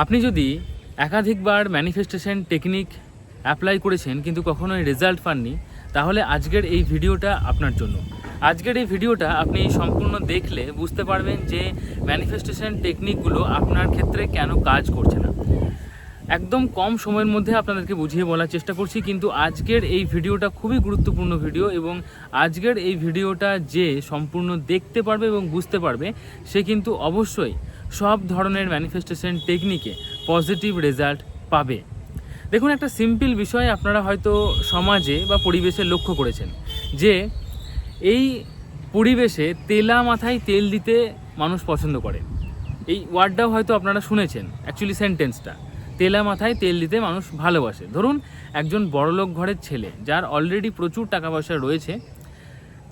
আপনি যদি একাধিকবার ম্যানিফেস্টেশন টেকনিক অ্যাপ্লাই করেছেন কিন্তু কখনোই রেজাল্ট পাননি, তাহলে আজকের এই ভিডিওটা আপনার জন্য। আজকের এই ভিডিওটা আপনি সম্পূর্ণ দেখলে বুঝতে পারবেন যে ম্যানিফেস্টেশন টেকনিকগুলো আপনার ক্ষেত্রে কেন কাজ করছে না। একদম কম সময়ের মধ্যে আপনাদেরকে বুঝিয়ে বলার চেষ্টা করছি, কিন্তু আজকের এই ভিডিওটা খুবই গুরুত্বপূর্ণ ভিডিও এবং আজকের এই ভিডিওটা যে সম্পূর্ণ দেখতে পারবে এবং বুঝতে পারবে, সে কিন্তু অবশ্যই সব ধরনের ম্যানিফেস্টেশন টেকনিকে পজিটিভ রেজাল্ট পাবে। দেখুন, একটা সিম্পল বিষয় আপনারা হয়তো সমাজে বা পরিবেশে লক্ষ্য করেছেন যে এই পরিবেশে তেলা মাথায় তেল দিতে মানুষ পছন্দ করে। এই ওয়ার্ডটাও হয়তো আপনারা শুনেছেন অ্যাকচুয়ালি সেন্টেন্সটা তেলা মাথায় তেল দিতে মানুষ ভালোবাসে। ধরুন, একজন বড়লোক ঘরের ছেলে, যার অলরেডি প্রচুর টাকা পয়সা রয়েছে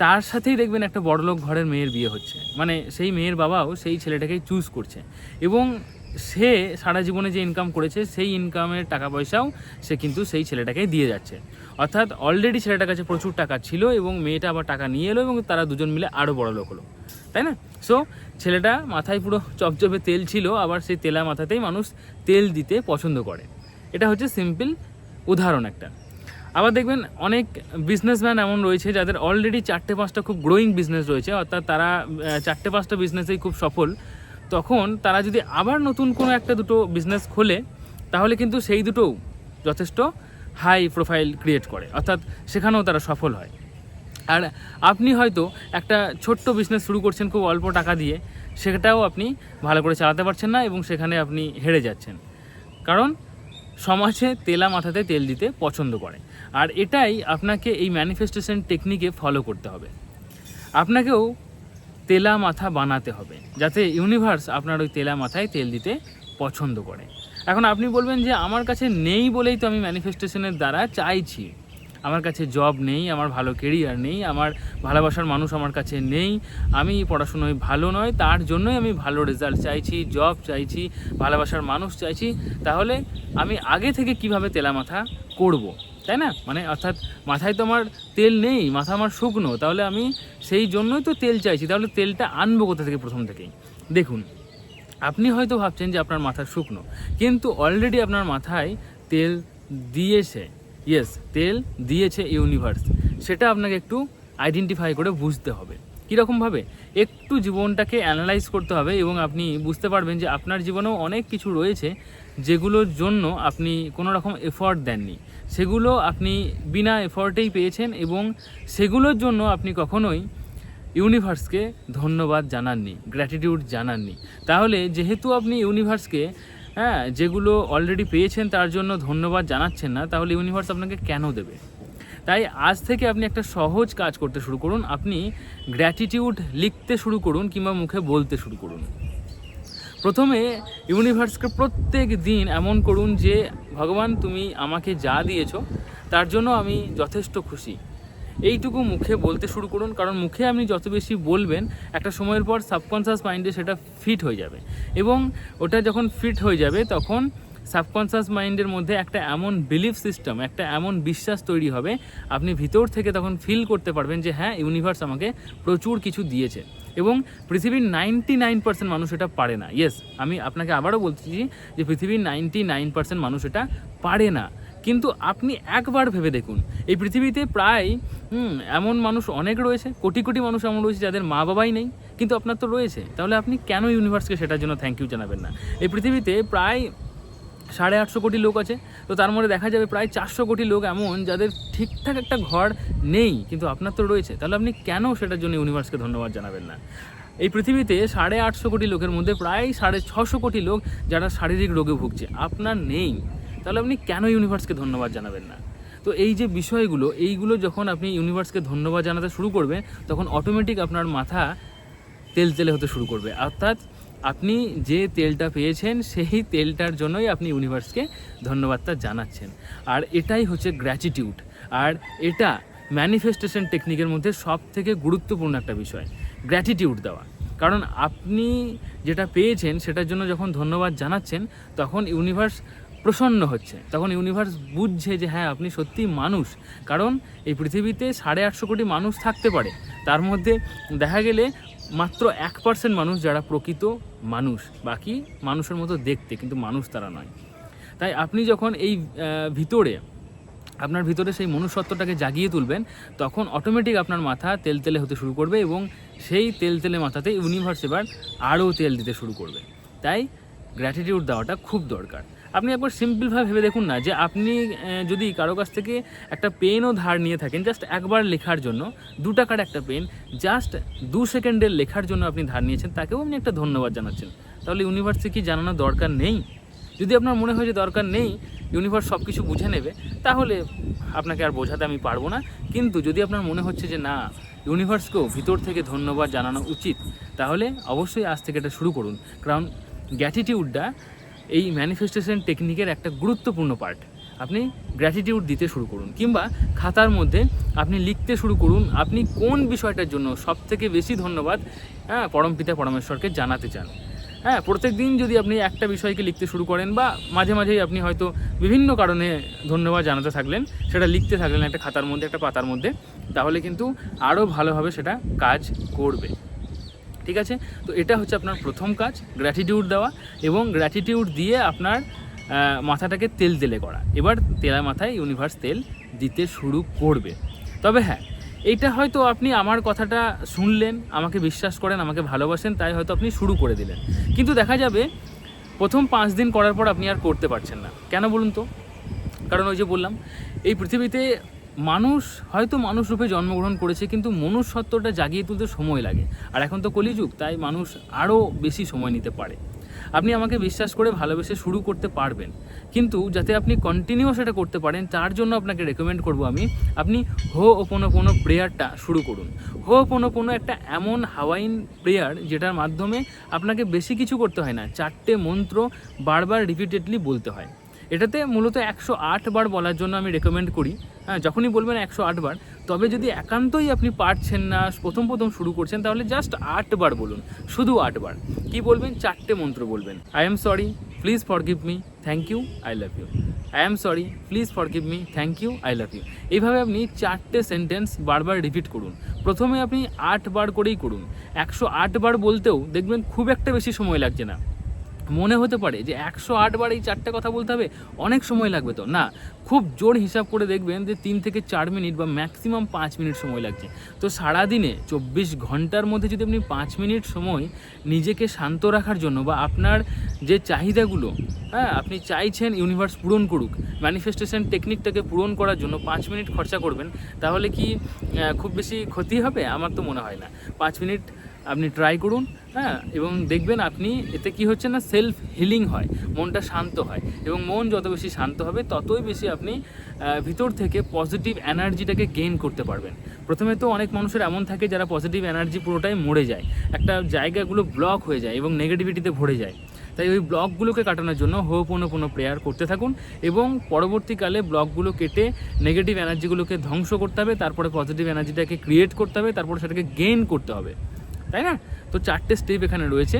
তার সাথেই দেখবেন একটা বড়লোক ঘরের মেয়ের বিয়ে হচ্ছে। মানে সেই মেয়ের বাবাও সেই ছেলেটাকেই চুজ করছে। এবং সে সারা জীবনে যে ইনকাম করেছে, সেই ইনকামের টাকা পয়সাও সে কিন্তু সেই ছেলেটাকেই দিয়ে যাচ্ছে। অর্থাৎ অলরেডি ছেলেটার কাছে প্রচুর টাকা ছিল এবং মেয়েটা আবার টাকা নিয়ে এলো এবং তারা দুজন মিলে আরও বড় লোক হলো। তাই না? সো ছেলেটা মাথায় পুরো চপচপে তেল ছিল, আবার সেই তেলা মাথাতেই মানুষ তেল দিতে পছন্দ করে। এটা হচ্ছে সিম্পল উদাহরণ একটা। আবার দেখবেন অনেক বিজনেসম্যান এমন রয়েছে যাদের অলরেডি চারটে পাঁচটা খুব গ্রোয়িং বিজনেস রয়েছে, অর্থাৎ তারা চারটে পাঁচটা বিজনেসেই খুব সফল। তখন তারা যদি আবার নতুন কোনো একটা দুটো বিজনেস খোলে, তাহলে কিন্তু সেই দুটোও যথেষ্ট হাই প্রোফাইল ক্রিয়েট করে, অর্থাৎ সেখানেও তারা সফল হয়। আর আপনি হয়তো একটা ছোট্ট বিজনেস শুরু করছেন খুব অল্প টাকা দিয়ে, সেটাও আপনি ভালো করে চালাতে পারছেন না এবং সেখানে আপনি হেরে যাচ্ছেন। কারণ সমাজে তেলা মাথাতে তেল দিতে পছন্দ করে। আর এটাই আপনাকে এই ম্যানিফেস্টেশন টেকনিকে ফলো করতে হবে। আপনাকেও তেলা মাথা বানাতে হবে, যাতে ইউনিভার্স আপনার ওই তেলা মাথায় তেল দিতে পছন্দ করে। এখন আপনি বলবেন যে, আমার কাছে নেই বলেই তো আমি ম্যানিফেস্টেশনের দ্বারা চাইছি। আমার কাছে জব নেই, আমার ভালো কেরিয়ার নেই, আমার ভালোবাসার মানুষ আমার কাছে নেই, আমি পড়াশুনোয় ভালো নয়, তার জন্যই আমি ভালো রেজাল্ট চাইছি জব চাইছি, ভালোবাসার মানুষ চাইছি। তাহলে আমি আগে থেকে কীভাবে তেলা মাথা করব? তাই না? মানে অর্থাৎ মাথায় তো আমার তেল নেই, মাথা আমার শুকনো, তাহলে আমি সেই জন্যই তো তেল চাইছি। তাহলে তেলটা আনব কোথা থেকে প্রথম থেকেই? দেখুন, আপনি হয়তো ভাবছেন যে আপনার মাথা শুকনো, কিন্তু অলরেডি আপনার মাথায় তেল দিয়েছে। ইয়েস তেল দিয়েছে ইউনিভার্স সেটা আপনাকে একটু আইডেন্টিফাই করে বুঝতে হবে। কীরকমভাবে একটু জীবনটাকে অ্যানালাইজ করতে হবে এবং আপনি বুঝতে পারবেন যে আপনার জীবনেও অনেক কিছু রয়েছে যেগুলোর জন্য আপনি কোনো রকম এফর্ট দেননি। সেগুলো আপনি বিনা এফর্টেই পেয়েছেন এবং সেগুলোর জন্য আপনি কখনোই ইউনিভার্সকে ধন্যবাদ জানাননি গ্র্যাটিটিউড জানাননি। তাহলে যেহেতু আপনি ইউনিভার্সকে হ্যাঁ যেগুলো অলরেডি পেয়েছেন তার জন্য ধন্যবাদ জানাচ্ছেন না, তাহলে ইউনিভার্স আপনাকে কেন দেবে? তাই আজ থেকে আপনি একটা সহজ কাজ করতে শুরু করুন। আপনি গ্র্যাটিটিউড লিখতে শুরু করুন কিংবা মুখে বলতে শুরু করুন। প্রথমে ইউনিভার্সকে প্রত্যেক দিন এমন করুন যে, ভগবান, তুমি আমাকে যা দিয়েছ, তার জন্য আমি যথেষ্ট খুশি। এইটুকু মুখে বলতে শুরু করুন। কারণ মুখে আপনি যত বেশি বলবেন, একটা সময়ের পর সাবকনসিয়াস মাইন্ডে সেটা ফিট হয়ে যাবে। এবং ওটা যখন ফিট হয়ে যাবে, তখন সাবকনসিয়াস মাইন্ডের মধ্যে একটা এমন বিলিফ সিস্টেম একটা এমন বিশ্বাস তৈরি হবে, আপনি ভিতর থেকে তখন ফিল করতে পারবেন যে হ্যাঁ ইউনিভার্স আমাকে প্রচুর কিছু দিয়েছে। এবং পৃথিবীর নাইনটি নাইন পার্সেন্ট মানুষ এটা পারে না। ইয়েস আমি আপনাকে আবারও বলছি যে, পৃথিবীর নাইনটি নাইন পার্সেন্ট মানুষ এটা পারে না। কিন্তু আপনি একবার ভেবে দেখুন, এই পৃথিবীতে প্রায় এমন মানুষ অনেক রয়েছে, কোটি কোটি মানুষ এমন রয়েছে যাদের মা বাবাই নেই, কিন্তু আপনার তো রয়েছে। তাহলে আপনি কেন ইউনিভার্সকে সেটার জন্য থ্যাংক ইউ জানাবেন না? এই পৃথিবীতে প্রায় সাড়ে আটশো কোটি লোক আছে। তো তার মধ্যে দেখা যাবে প্রায় চারশো কোটি লোক এমন যাদের ঠিকঠাক একটা ঘর নেই, কিন্তু আপনার তো রয়েছে। তাহলে আপনি কেন সেটার জন্য ইউনিভার্সকে ধন্যবাদ জানাবেন না? এই পৃথিবীতে সাড়ে আটশো কোটি লোকের মধ্যে প্রায় সাড়ে ছশো কোটি লোক যারা শারীরিক রোগে ভুগছে, আপনার নেই। তাহলে আপনি কেন ইউনিভার্সকে ধন্যবাদ জানাবেন না? তো এই যে বিষয়গুলো, এইগুলো যখন আপনি ইউনিভার্সকে ধন্যবাদ জানাতে শুরু করবেন, তখন অটোমেটিক আপনার মাথা তেল তেলে হতে শুরু করবে। অর্থাৎ আপনি যে তেলটা পেয়েছেন, সেই তেলটার জন্যই আপনি ইউনিভার্সকে ধন্যবাদটা জানাচ্ছেন। আর এটাই হচ্ছে গ্র্যাটিটিউড আর এটা ম্যানিফেস্টেশন টেকনিকের মধ্যে সব থেকে গুরুত্বপূর্ণ একটা বিষয় গ্র্যাটিটিউড দেওয়া। কারণ আপনি যেটা পেয়েছেন, সেটার জন্য যখন ধন্যবাদ জানাচ্ছেন, তখন ইউনিভার্স প্রসন্ন হচ্ছে। তখন ইউনিভার্স বুঝছে যে হ্যাঁ আপনি সত্যি মানুষ। কারণ এই পৃথিবীতে সাড়ে আটশো কোটি মানুষ থাকতে পারে। তার মধ্যে দেখা গেলে মাত্র এক পার্সেন্ট মানুষ যারা প্রকৃত মানুষ, বাকি মানুষের মতো দেখতে, কিন্তু মানুষ তারা নয়। তাই আপনি যখন এই ভিতরে, আপনার ভিতরে সেই মনুষ্যত্বটাকে জাগিয়ে তুলবেন, তখন অটোমেটিক আপনার মাথা তেল তেলে হতে শুরু করবে এবং সেই তেল তেলে মাথাতে ইউনিভার্স এবার আরও তেল দিতে শুরু করবে। তাই গ্র্যাটিটিউড দেওয়াটা খুব দরকার। আপনি একবার সিম্পলভাবে ভেবে দেখুন না যে আপনি যদি কারও কাছ থেকে একটা পেনও ধার নিয়ে থাকেন জাস্ট একবার লেখার জন্য, দু টাকার একটা পেন জাস্ট দু সেকেন্ডের লেখার জন্য আপনি ধার নিয়েছেন, তাকেও আপনি একটা ধন্যবাদ জানাচ্ছেন। তাহলে ইউনিভার্সে কি জানানোর দরকার নেই? যদি আপনার মনে হয় যে দরকার নেই ইউনিভার্স সব কিছু বুঝে নেবে, তাহলে আপনাকে আর বোঝাতে আমি পারব না। কিন্তু যদি আপনার মনে হচ্ছে যে না ইউনিভার্সকেও ভিতর থেকে ধন্যবাদ জানানো উচিত, তাহলে অবশ্যই আজ থেকে এটা শুরু করুন। কারণ গ্র্যাটিটিউডটা এই ম্যানিফেস্টেশন টেকনিকের একটা গুরুত্বপূর্ণ পার্ট আপনি গ্র্যাটিটিউড দিতে শুরু করুন, কিংবা খাতার মধ্যে আপনি লিখতে শুরু করুন, আপনি কোন বিষয়টার জন্য সবথেকে বেশি ধন্যবাদ হ্যাঁ পরমপিতা পরমেশ্বরকে জানাতে চান। হ্যাঁ প্রত্যেক দিন যদি আপনি একটা বিষয়কে লিখতে শুরু করেন, বা মাঝে মাঝেই আপনি হয়তো বিভিন্ন কারণে ধন্যবাদ জানাতে থাকলেন, সেটা লিখতে থাকলেন একটা খাতার মধ্যে, একটা পাতার মধ্যে, তাহলে কিন্তু আরও ভালোভাবে সেটা কাজ করবে। ঠিক আছে? তো এটা হচ্ছে আপনার প্রথম কাজ গ্র্যাটিটিউড দেওয়া এবং গ্র্যাটিটিউড দিয়ে আপনার মাথাটাকে তেল তেলে করা। এবার তেলা মাথায় ইউনিভার্স তেল দিতে শুরু করবে। তবে হ্যাঁ এইটা হয়তো আপনি আমার কথাটা শুনলেন, আমাকে বিশ্বাস করেন, আমাকে ভালোবাসেন, তাই হয়তো আপনি শুরু করে দিলেন। কিন্তু দেখা যাবে, প্রথম পাঁচ দিন করার পর আপনি আর করতে পারছেন না। কেন বলুন তো? কারণ ওই যে বললাম, এই পৃথিবীতে মানুষ, হয়তো মানুষ রূপে জন্মগ্রহণ করেছে, কিন্তু মনুষ্যত্বটা জাগিয়ে তুলতে সময় লাগে। আর এখন তো কলিযুগ, তাই মানুষ আরও বেশি সময় নিতে পারে। আপনি আমাকে বিশ্বাস করে ভালোবেসে শুরু করতে পারবেন। কিন্তু যাতে আপনি কন্টিনিউ সেটা করতে পারেন, তার জন্য আপনাকে রেকমেন্ড করব আমি, আপনি হো ওপনো কোনো প্রেয়ারটা শুরু করুন। হো ওপনো কোনো একটা এমন হাওয়াইন প্রেয়ার যেটার মাধ্যমে আপনাকে বেশি কিছু করতে হয় না, চারটে মন্ত্র বারবার রিপিটেডলি বলতে হয়। এটাতে মূলত একশো আট বার বলার জন্য আমি রেকমেন্ড করি। হ্যাঁ যখনই বলবেন একশো আট বার, তবে যদি একান্তই আপনি পারছেন না, প্রথম প্রথম শুরু করছেন, তাহলে জাস্ট আট বার বলুন, শুধু আট বার। কি বলবেন? চারটে মন্ত্র বলবেন। I am sorry please forgive me thank you I love you I am sorry please forgive me thank you I love you এইভাবে আপনি চারটে সেন্টেন্স বারবার রিপিট করুন। প্রথমে আপনি আট বার করেই করুন। একশো আট বার বলতেও দেখবেন খুব একটা বেশি সময় লাগছে না। মনে হতে পারে যে একশো আটবার এই চারটে কথা বলতে হবে, অনেক সময় লাগবে তো। না, খুব জোর হিসাব করে দেখবেন যে তিন থেকে চার মিনিট বা ম্যাক্সিমাম পাঁচ মিনিট সময় লাগছে। তো সারাদিনে চব্বিশ ঘণ্টার মধ্যে যদি আপনি পাঁচ মিনিট সময় নিজেকে শান্ত রাখার জন্য বা আপনার যে চাহিদাগুলো হ্যাঁ আপনি চাইছেন ইউনিভার্স পূরণ করুক ম্যানিফেস্টেশন টেকনিকটাকে পূরণ করার জন্য পাঁচ মিনিট খরচা করবেন, তাহলে কি খুব বেশি ক্ষতি হবে? আমার তো মনে হয় না। পাঁচ মিনিট আপনি ট্রাই করুন হ্যাঁ? এবং দেখবেন আপনি, এতে কি হচ্ছে না সেলফ হিলিং হয়, মনটা শান্ত হয়। এবং মন যত বেশি শান্ত হবে, ততই বেশি আপনি ভিতর থেকে পজিটিভ এনার্জিটাকে গেইন করতে পারবেন। প্রথমে তো অনেক মানুষের এমন থাকে যারা পজিটিভ এনার্জি পুরোটাই মরে যায়। একটা জায়গাগুলো ব্লক হয়ে যায় এবং নেগেটিভিটিতে ভরে যায়। তাই ওই ব্লকগুলোকে কাটানোর জন্য হোপোনোপোনো প্রেয়ার করতে থাকুন এবং পরবর্তীকালে ব্লকগুলো কেটে নেগেটিভ এনার্জিগুলোকে ধ্বংস করতে হবে, তারপরে পজিটিভ এনার্জিটাকে ক্রিয়েট করতে হবে, তারপরে সেটাকে গেইন করতে হবে। তাই না? তো চারটে স্টেপ এখানে রয়েছে।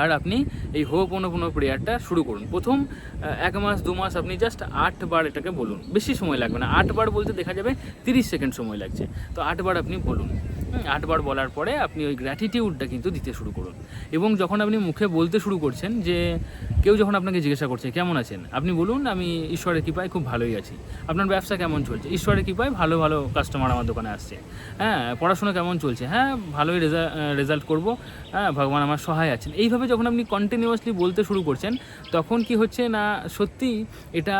আর আপনি এই হো পোনো পোনো প্রেয়ারটা শুরু করুন। প্রথম এক মাস, দু মাস আপনি জাস্ট আটবার এটাকে বলুন। বেশি সময় লাগবে না। আটবার বলতে দেখা যাবে তিরিশ সেকেন্ড সময় লাগছে। তো আটবার আপনি বলুন। আটবার বলার পরে আপনি ওই গ্র্যাটিটিউডটা কিন্তু দিতে শুরু করুন। এবং যখন আপনি মুখে বলতে শুরু করছেন যে কেউ যখন আপনাকে জিজ্ঞাসা করছে, কেমন আছেন? আপনি বলুন, আমি ঈশ্বরের কৃপায় খুব ভালোই আছি। আপনার ব্যবসা কেমন চলছে? ঈশ্বরের কৃপায় ভালো ভালো কাস্টমার আমার দোকানে আসছে। হ্যাঁ পড়াশোনা কেমন চলছে? হ্যাঁ ভালোই রেজাল্ট করব। হ্যাঁ ভগবান আমার সহায় আছেন। এইভাবে যখন আপনি কন্টিনিউয়াসলি বলতে শুরু করছেন, তখন কি হচ্ছে না, সত্যি এটা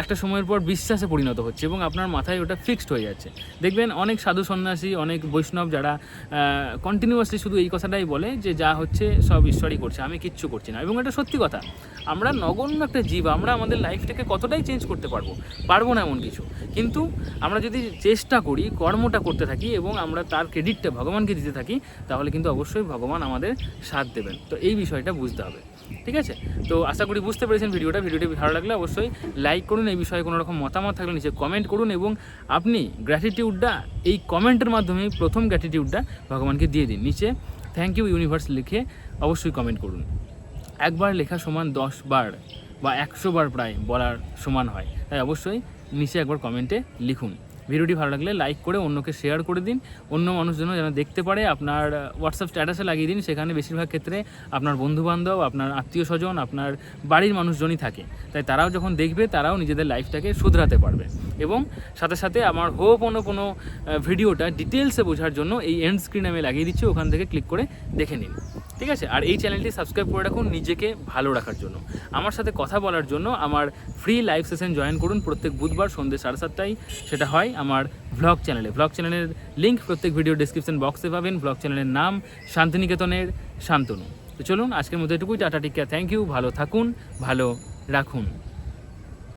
একটা সময়ের পর বিশ্বাসে পরিণত হচ্ছে এবং আপনার মাথায় ওটা ফিক্সড হয়ে যাচ্ছে। দেখবেন অনেক সাধু সন্ন্যাসী, অনেক বৈষ্ণব যারা কন্টিনিউয়াসলি শুধু এই কথাটাই বলে যে, যা হচ্ছে সব ঈশ্বরই করছে, আমি কিচ্ছু করছি না। এবং এটা সত্যি কথা। আমরা নগণ্য একটা জীব, আমরা আমাদের লাইফটাকে কতটাই চেঞ্জ করতে পারব? পারব না এমন কিছু। কিন্তু আমরা যদি চেষ্টা করি, কর্মটা করতে থাকি এবং আমরা তার ক্রেডিটটা ভগবানকে দিতে থাকি, তাহলে কিন্তু অবশ্যই ভগবান আমাদের সাথ দেবেন। তো এই বিষয়টা বুঝতে হবে। ঠিক আছে? তো আশা করি বুঝতে পেরেছেন ভিডিওটা। ভিডিওটি ভালো লাগলে অবশ্যই লাইক করুন। এই বিষয়ে কোনো রকম মতামত থাকলে নিচে কমেন্ট করুন এবং আপনি গ্র্যাটিটিউডটা এই কমেন্টের মাধ্যমে প্রথম গ্র্যাটিটিউডটা ভগবানকে দিয়ে দিন। নিচে থ্যাংক ইউ ইউনিভার্স লিখে অবশ্যই কমেন্ট করুন। একবার লেখা সমান দশ বার বা একশো বার প্রায় বলার সমান হয়। তাই অবশ্যই নিচে একবার কমেন্টে লিখুন। ভিডিওটি ভালো লাগলে লাইক করে অন্যকে শেয়ার করে দিন। অন্য মানুষজন যেন দেখতে পারে আপনার হোয়াটসঅ্যাপ স্ট্যাটাসে লাগিয়ে দিন, সেখানে বেশিরভাগ ক্ষেত্রে আপনার বন্ধুবান্ধব, আপনার আত্মীয় স্বজন আপনার বাড়ির মানুষজনই থাকে। তাই তারাও যখন দেখবে, তারাও নিজেদের লাইফটাকে শুধরাতে পারবে। এবং সাথে সাথে আমার হো কোনো কোনো ভিডিওটা ডিটেলসে বোঝার জন্য এই এন্ড স্ক্রিন আমি লাগিয়ে দিচ্ছি, ওখান থেকে ক্লিক করে দেখে নিন। ঠিক আছে? আর এই চ্যানেলটি সাবস্ক্রাইব করে রাখুন নিজেকে ভালো রাখার জন্য। আমার সাথে কথা বলার জন্য আমার ফ্রি লাইভ সেশন জয়েন করুন প্রত্যেক বুধবার সন্ধ্যে সাড়ে সাতটায়। সেটা হয় আমার ব্লগ চ্যানেলে ব্লগ চ্যানেলের লিঙ্ক প্রত্যেক ভিডিও ডিসক্রিপশন বক্সে পাবেন। ভ্লগ চ্যানেলের নাম শান্তিনিকেতনের শান্তনু। তো চলুন, আজকের মধ্যে এটুকুই। টাটা টিকা থ্যাংক ইউ ভালো থাকুন, ভালো রাখুন।